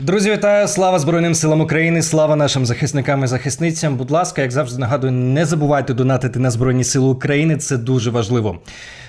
Друзі, вітаю! Слава Збройним силам України! Слава нашим захисникам і захисницям! Будь ласка, як завжди нагадую, не забувайте донатити на Збройні Сили України. Це дуже важливо.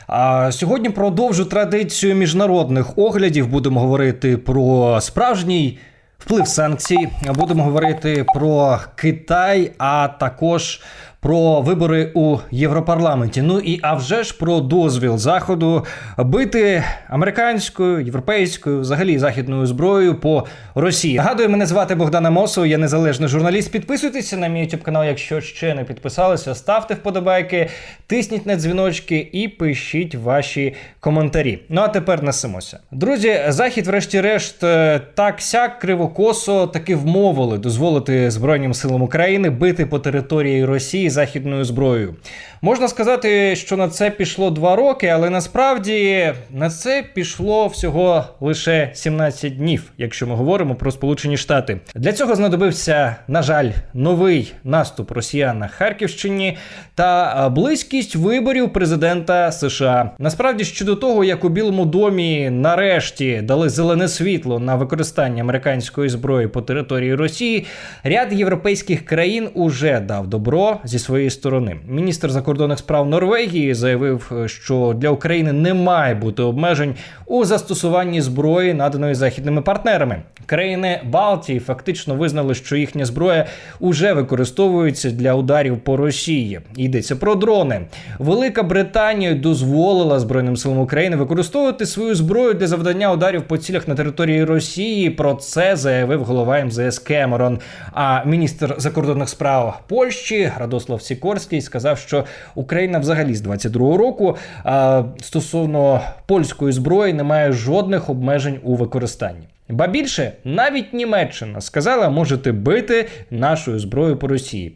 А сьогодні продовжу традицію міжнародних оглядів. Будемо говорити про справжній вплив санкцій. Будемо говорити про Китай, а також про вибори у Європарламенті. Ну і а вже ж про дозвіл заходу бити американською, європейською, взагалі західною зброєю по Росії. Нагадую, мене звати Богдан Амосов, я незалежний журналіст. Підписуйтеся на мій YouTube канал, якщо ще не підписалися. Ставте вподобайки, тисніть на дзвіночки і пишіть ваші коментарі. Ну а тепер несемося. Друзі, захід, врешті-решт, е, так сяк кривокосо таки вмовили дозволити Збройним силам України бити по території Росії західною зброєю. Можна сказати, що на це пішло два роки, але насправді на це пішло всього лише 17 днів, якщо ми говоримо про Сполучені Штати. Для цього знадобився, на жаль, новий наступ росіян на Харківщині та близькість виборів президента США. Насправді, щодо того, як у Білому домі нарешті дали зелене світло на використання американської зброї по території Росії, ряд європейських країн уже дав добро зі своєї сторони. Міністр закордонних справ Норвегії заявив, е, що для України не має бути обмежень у застосуванні зброї, наданої західними партнерами. Країни Балтії фактично визнали, що їхня зброя уже використовується для ударів по Росії. Йдеться про дрони. Велика Британія дозволила Збройним силам України використовувати свою зброю для завдання ударів по цілях на території Росії. Про це заявив голова МЗС Кемерон. А міністр закордонних справ Польщі Радослав Сікорський сказав, що Україна взагалі з 22-го року а, стосовно польської зброї не має жодних обмежень у використанні. Ба більше, навіть Німеччина сказала, можете бити нашою зброєю по Росії.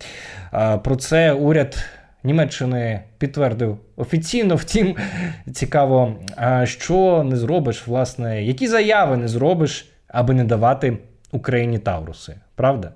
А, Про це уряд Німеччини підтвердив офіційно. Втім, цікаво, що не зробиш, власне, які заяви не зробиш, аби не давати Україні Тауруси, правда?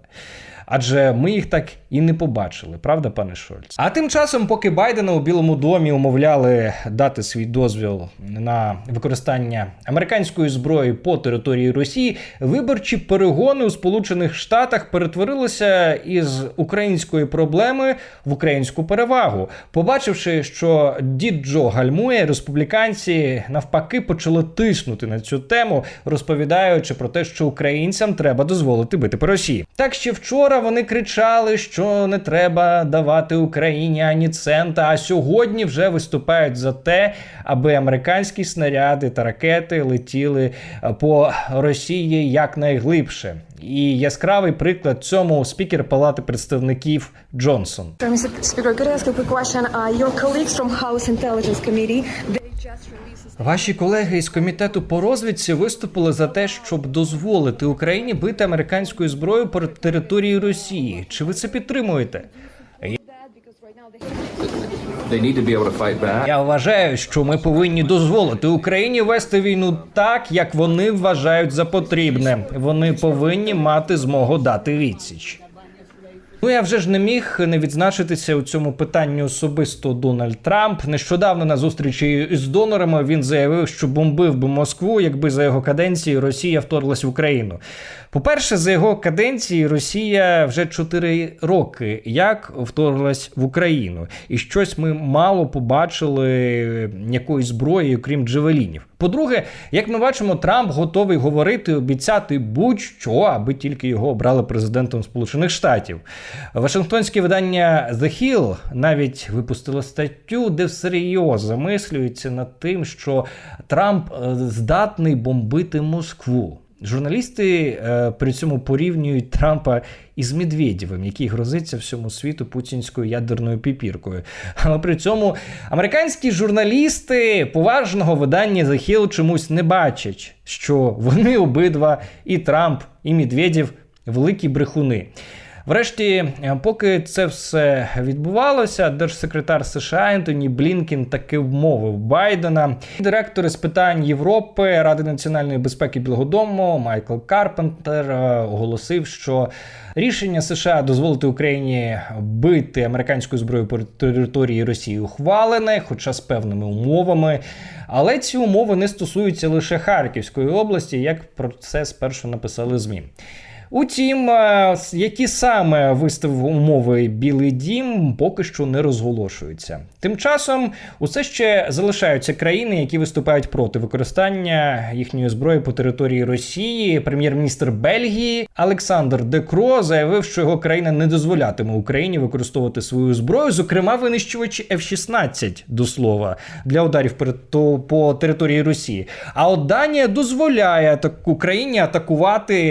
Адже ми їх так і не побачили, правда, пане Шольц? А тим часом, поки Байдена у Білому домі умовляли дати свій дозвіл на використання американської зброї по території Росії, виборчі перегони у Сполучених Штатах перетворилися із української проблеми в українську перевагу. Побачивши, що дід Джо гальмує, республіканці навпаки почали тиснути на цю тему, розповідаючи про те, що українцям треба дозволити бити по Росії. Так ще вчора вони кричали, що не треба давати Україні ані цента. А сьогодні вже виступають за те, аби американські снаряди та ракети летіли е, по Росії якнайглибше. І яскравий приклад цьому спікер Палати представників Джонсон. Speaker, could I ask a quick question? Uh, your colleagues from House Intelligence Committee, they just Ваші колеги із комітету по розвідці виступили за те, щоб дозволити Україні бити американською зброєю по території Росії. Чи ви це підтримуєте? They need to be able to fight back. Я вважаю, що ми повинні дозволити Україні вести війну так, як вони вважають за потрібне. Вони повинні мати змогу дати відсіч. Ну я вже ж не міг не відзначитися у цьому питанні особисто Дональд Трамп. Нещодавно на зустрічі із донорами він заявив, що бомбив би Москву, якби за його каденції Росія вторглась в Україну. По-перше, за його каденції Росія вже 4 роки як вторглась в Україну, і щось ми мало побачили якоїсь зброї, окрім джевелінів. По-друге, як ми бачимо, Трамп готовий говорити, обіцяти будь-що, аби тільки його обрали президентом Сполучених Штатів. Вашингтонське видання The Hill навіть випустило статтю, де всерйоз замислюється над тим, що Трамп е, здатний бомбити Москву. Журналісти е, при цьому порівнюють Трампа із Медведєвим, який грозиться всьому світу путінською ядерною піпіркою. Але при цьому американські журналісти поважного видання The Hill чомусь не бачать, що вони обидва і Трамп, і Медведєв великі брехуни. Врешті, е, поки це все відбувалося, держсекретар США Ентоні Блінкін таки вмовив Байдена. Директор з питань Європи Ради національної безпеки Білого Дому Майкл Карпентер е, оголосив, що рішення США дозволити Україні бити американською зброєю по території Росії ухвалене, хоча з певними умовами. Але ці умови не стосуються лише Харківської області, як про це спершу написали ЗМІ. Утім, е, які саме виставив умови Білий Дім, поки що не розголошуються. Тим часом усе ще залишаються країни, які виступають проти використання їхньої зброї по території Росії. Прем'єр-міністр Бельгії Олександр Декро заявив, що його країна не дозволятиме Україні використовувати свою зброю, зокрема винищувачі F-16, до слова, для ударів по території Росії. А от Данія дозволяє Україні атакувати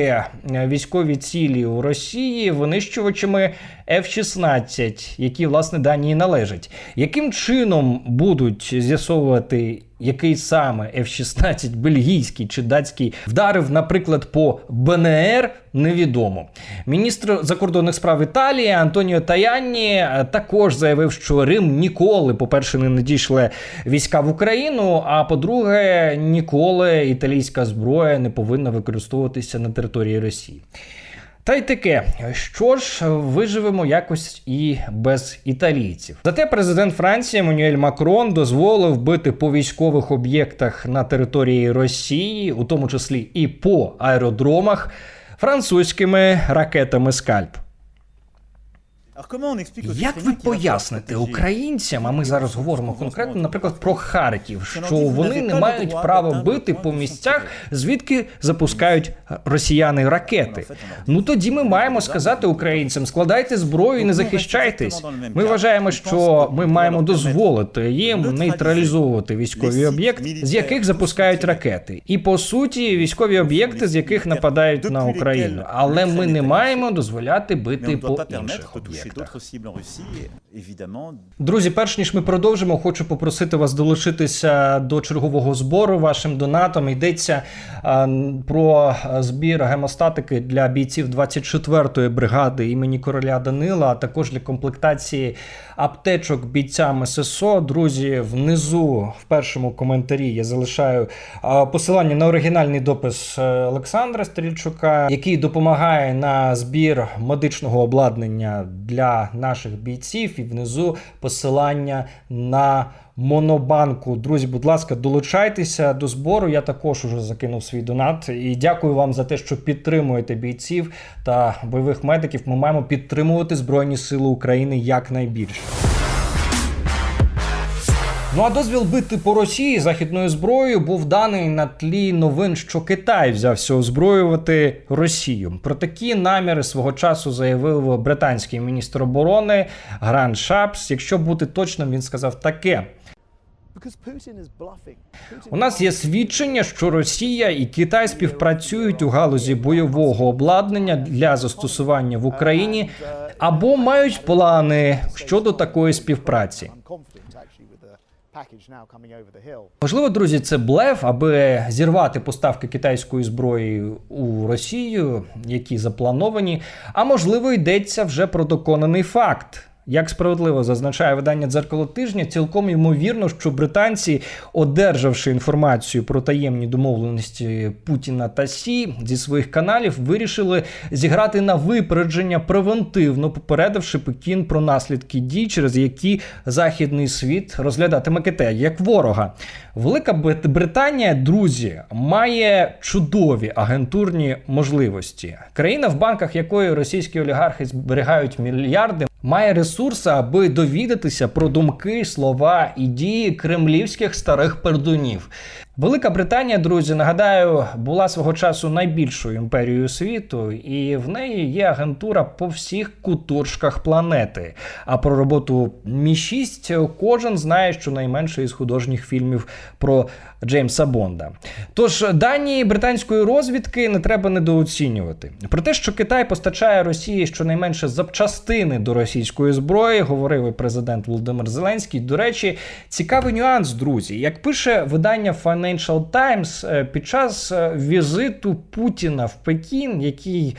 е, військові цілі у Росії винищувачами F-16, які власне Данії належать. Яким чином будуть з'ясовувати, який саме F-16 бельгійський чи датський вдарив, наприклад, по БНР, невідомо. Міністр закордонних справ Італії Антоніо Таянні е, також заявив, що Рим ніколи, по-перше, не надійшле війська в Україну. А по-друге, ніколи італійська зброя не повинна використовуватися на території Росії. Та й таке, що ж, виживемо якось і без італійців. Зате президент Франції Еммануель Макрон дозволив бити по військових об'єктах на території Росії, у тому числі і по аеродромах, французькими ракетами скальп. Як ви поясните українцям, а ми зараз говоримо конкретно, наприклад, про Харків, що вони не мають права бити по місцях, звідки запускають росіяни ракети? Ну тоді ми маємо сказати українцям: складайте зброю і не захищайтесь. Ми вважаємо, що ми маємо дозволити їм нейтралізовувати військові об'єкти, з яких запускають ракети, і по суті військові об'єкти, з яких нападають на Україну, але ми не маємо дозволяти бити по інших об'єктах. Друзі, перш ніж ми продовжимо, хочу попросити вас долучитися до чергового збору вашим донатом. Йдеться про збір гемостатики для бійців 24-ї бригади імені короля Данила, а також для комплектації аптечок бійцям ССО. Друзі, внизу в першому коментарі я залишаю посилання на оригінальний допис е, Олександра Стрільчука, який допомагає на збір медичного обладнання для наших бійців. І внизу посилання на Монобанку. Друзі, будь ласка, долучайтеся до збору. Я також уже закинув свій донат. І дякую вам за те, що підтримуєте бійців та бойових медиків. Ми маємо підтримувати Збройні Сили України якнайбільше. Ну а дозвіл бити по Росії західною зброєю був даний на тлі новин, що Китай взявся озброювати Росію. Про такі наміри свого часу заявив британський міністр оборони Гранд Шапс. Якщо бути точним, він сказав таке. У нас є свідчення, що Росія і Китай співпрацюють у галузі бойового обладнання для застосування в Україні або мають плани щодо такої співпраці. Можливо, друзі, це блеф, аби зірвати поставки китайської зброї у Росію, які заплановані. А можливо, йдеться вже про доконаний факт. Як справедливо зазначає видання дзеркало тижня, цілком ймовірно, що британці, одержавши інформацію про таємні домовленості Путіна та Сі зі своїх каналів, вирішили зіграти на випередження превентивно, попередивши Пекін про наслідки дій, через які західний світ розглядатиме Китай як ворога. Велика Британія, друзі, має чудові агентурні можливості. Країна, в банках якої російські олігархи зберігають мільярди, має ресурси, аби довідатися про думки, слова і дії кремлівських старих пердунів. Велика Британія, друзі, нагадаю, була свого часу найбільшою імперією світу, і в неї є агентура по всіх куточках планети. А про роботу Мі 6 кожен знає щонайменше із художніх фільмів про Джеймса Бонда. Тож дані британської розвідки не треба недооцінювати. Про те, що Китай постачає Росії щонайменше запчастини до російської зброї, говорив президент Володимир Зеленський. До речі, цікавий нюанс, друзі. Як пише видання Financial Financial Times е, під час е, візиту Путіна в Пекін, який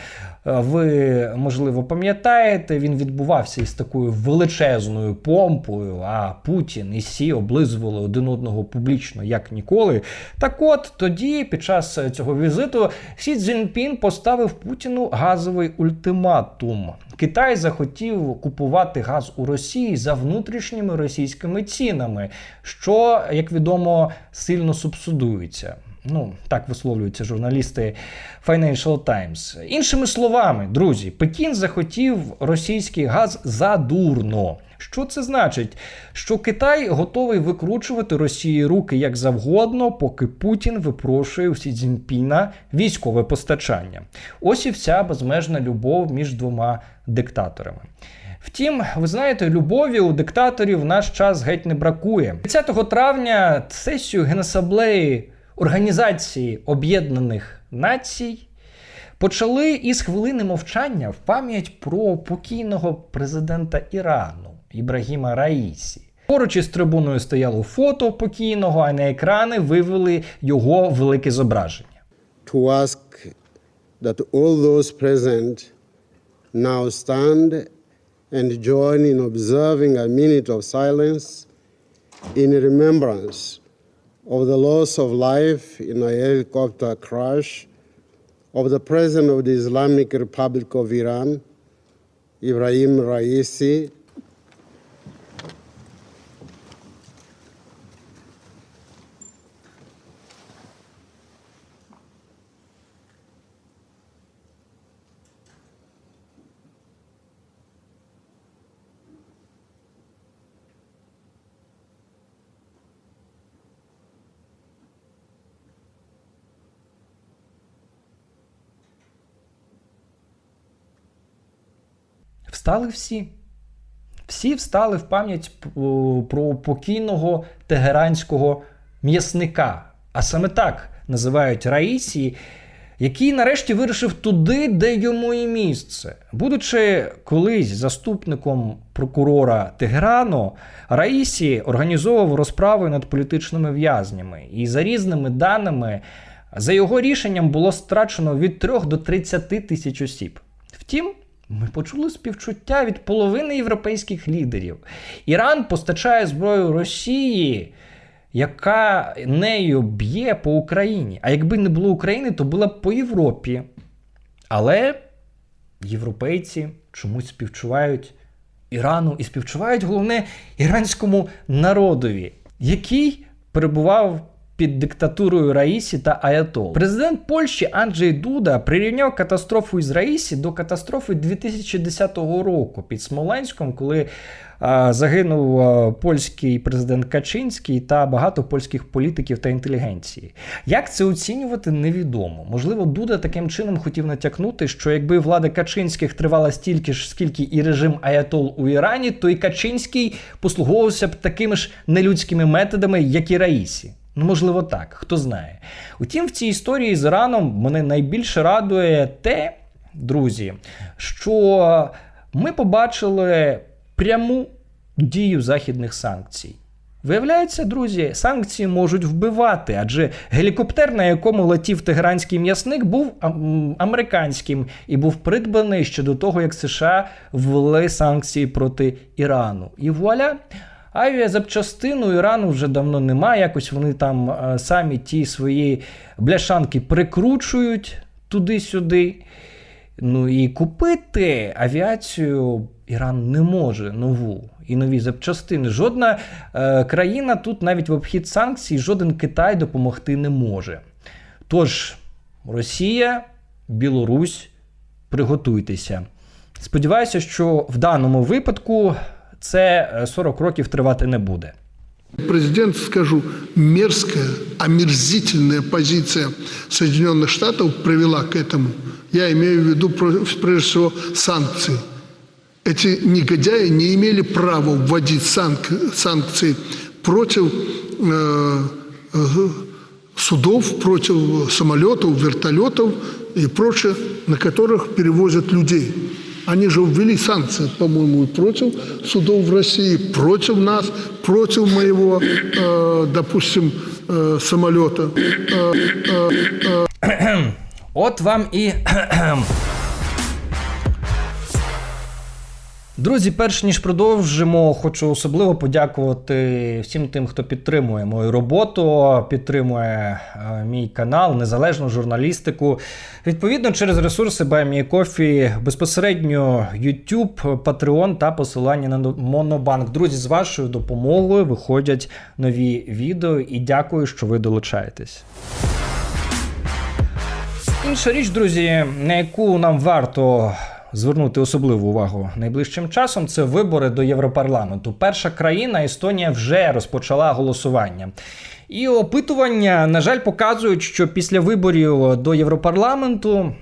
е, ви можливо пам'ятаєте, він відбувався із такою величезною помпою. А Путін і Сі облизували один одного публічно як ніколи. Так от тоді, під час цього візиту, Сі Цзіньпін поставив Путіну газовий ультиматум. Китай захотів купувати газ у Росії за внутрішніми російськими цінами, що, як відомо, сильно субсидується. Ну, так висловлюються журналісти Financial Times. Іншими словами, друзі, Пекін захотів російський газ задурно. Що це значить? Що Китай готовий викручувати Росії руки як завгодно, поки Путін випрошує у Сі Цзіньпіна військове постачання. Ось і вся безмежна любов між двома диктаторами. Втім, ви знаєте, любові у диктаторів в наш час геть не бракує. 30 травня сесію Генасаблеї Організації Об'єднаних Націй почали із хвилини мовчання в пам'ять про покійного президента Ірану Ібрагіма Раїсі. Поруч із трибуною стояло фото покійного, а на екрани вивели його велике зображення. to ask that all those present now stand and join in observing a minute of silence in remembrance of the loss of life in a helicopter crash of the President of the Islamic Republic of Iran, Ibrahim Raisi, Встали всі. Всі встали в пам'ять про покійного тегеранського м'ясника. А саме так називають Раїсі, який нарешті вирішив туди, де йому і місце. Будучи колись заступником прокурора Тегерану, Раїсі організовував розправи над політичними в'язнями. І за різними даними, за його рішенням було страчено від 3 до 30 тисяч осіб. Втім, ми почули співчуття від половини європейських лідерів. Іран постачає зброю Росії, яка нею б'є по Україні. А якби не було України, то була б по Європі. Але європейці чомусь співчувають Ірану і співчувають головне іранському народові, який перебував під диктатурою Раїсі та Аятол. Президент Польщі Анджей Дуда прирівняв катастрофу із Раїсі до катастрофи 2010 року під Смоленськом, коли а, загинув а, польський президент Качинський та багато польських політиків та інтелігенції. Як це оцінювати, невідомо. Можливо, Дуда таким чином хотів натякнути, що якби влада Качинських тривала стільки ж, скільки і режим Аятол у Ірані, то і Качинський послуговувався б такими ж нелюдськими методами, як і Раїсі. Ну, можливо, так, хто знає. Утім, в цій історії з Іраном мене найбільше радує те, друзі, що ми побачили пряму дію західних санкцій. Виявляється, друзі, санкції можуть вбивати, адже гелікоптер, на якому летів тегеранський м'ясник, був американським і був придбаний ще до того, як США ввели санкції проти Ірану. І вуаля, авіазапчастину Ірану вже давно немає. Якось вони там е, самі ті свої бляшанки прикручують туди-сюди. Ну і купити авіацію Іран не може нову і нові запчастини. Жодна е, країна тут навіть в обхід санкцій, жоден Китай допомогти не може. Тож, Росія, Білорусь, приготуйтеся. Сподіваюся, що в даному випадку це е, 40 років тривати не буде. Президент, скажу, мерзкая, омерзительная позиция Соединенных Штатов привела к этому. Я имею в виду, про- прежде всего, санкции. Эти негодяи не имели права вводить санк- санкции против э, э, судов, против самолетов, вертолетов и прочее, на которых перевозят людей. Они же ввели санкции, по-моему, и против судов в России, против нас, против моего, э, допустим, э, самолета. От вам і. Друзі, перш ніж продовжимо, хочу особливо подякувати всім тим, хто підтримує мою роботу, підтримує е, мій канал, незалежну журналістику. Відповідно, через ресурси BuyMeCoffee, безпосередньо YouTube, Patreon та посилання на Монобанк. Друзі, з вашою допомогою виходять нові відео і дякую, що ви долучаєтесь. Інша річ, друзі, на яку нам варто звернути особливу увагу найближчим часом, це вибори до Європарламенту. Перша країна Естонія вже розпочала голосування. І опитування, на жаль, показують, що після виборів до Європарламенту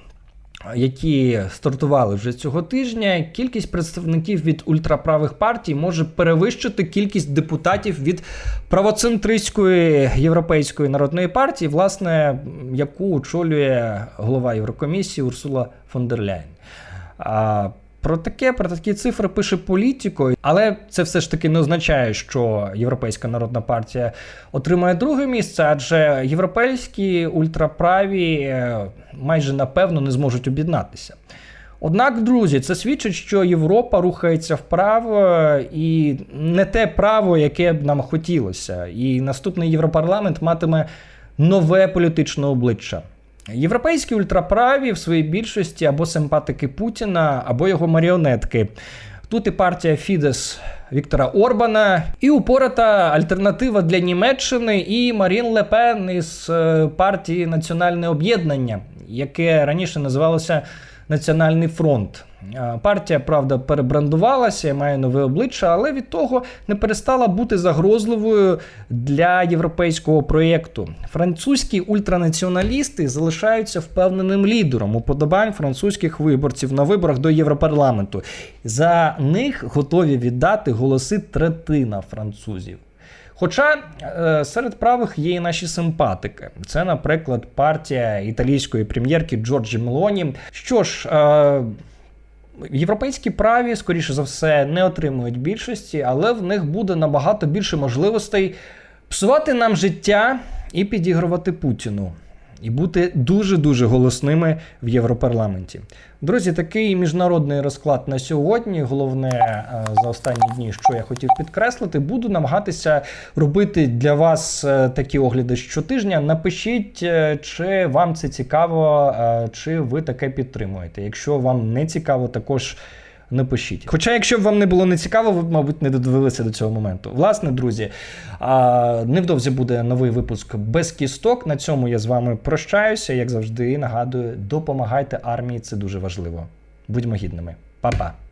які стартували вже цього тижня, кількість представників від ультраправих партій може перевищити кількість депутатів від правоцентристської європейської народної партії, власне, яку очолює голова Єврокомісії Урсула фон дер Ляйн. А про таке, про такі цифри пише політико, але це все ж таки не означає, що Європейська народна партія отримає друге місце, адже європейські ультраправі е, майже напевно не зможуть об'єднатися. Однак, друзі, це свідчить, що Європа рухається вправо і не те право, яке б нам хотілося. І наступний Європарламент матиме нове політичне обличчя. Європейські ультраправі в своїй більшості або симпатики Путіна, або його маріонетки. Тут і партія Фідес Віктора Орбана, і упората альтернатива для Німеччини, і Марін Лепен із е, партії Національне об'єднання, яке раніше називалося Національний фронт. Партія, правда, перебрандувалася, має нове обличчя, але від того не перестала бути загрозливою для європейського проєкту. Французькі ультранаціоналісти залишаються впевненим лідером уподобань французьких виборців на виборах до Європарламенту. За них готові віддати голоси третина французів. Хоча е, серед правих є і наші симпатики. Це, наприклад, партія італійської прем'єрки Джорджі Мелоні. Що ж, е, європейські праві, скоріше за все, не отримують більшості, але в них буде набагато більше можливостей псувати нам життя і підігрувати Путіну. І бути дуже-дуже голосними в Європарламенті. Друзі, такий міжнародний розклад на сьогодні. Головне е, за останні дні, що я хотів підкреслити, буду намагатися робити для вас е, такі огляди щотижня. Напишіть, е, чи вам це цікаво, чи ви таке підтримуєте. Якщо вам не цікаво, також напишіть. Хоча, якщо б вам не було не цікаво, ви мабуть, не додивилися до цього моменту. Власне, друзі, невдовзі буде новий випуск без кісток. На цьому я з вами прощаюся. Як завжди, нагадую, допомагайте армії, це дуже важливо. Будьмо гідними. Па-па.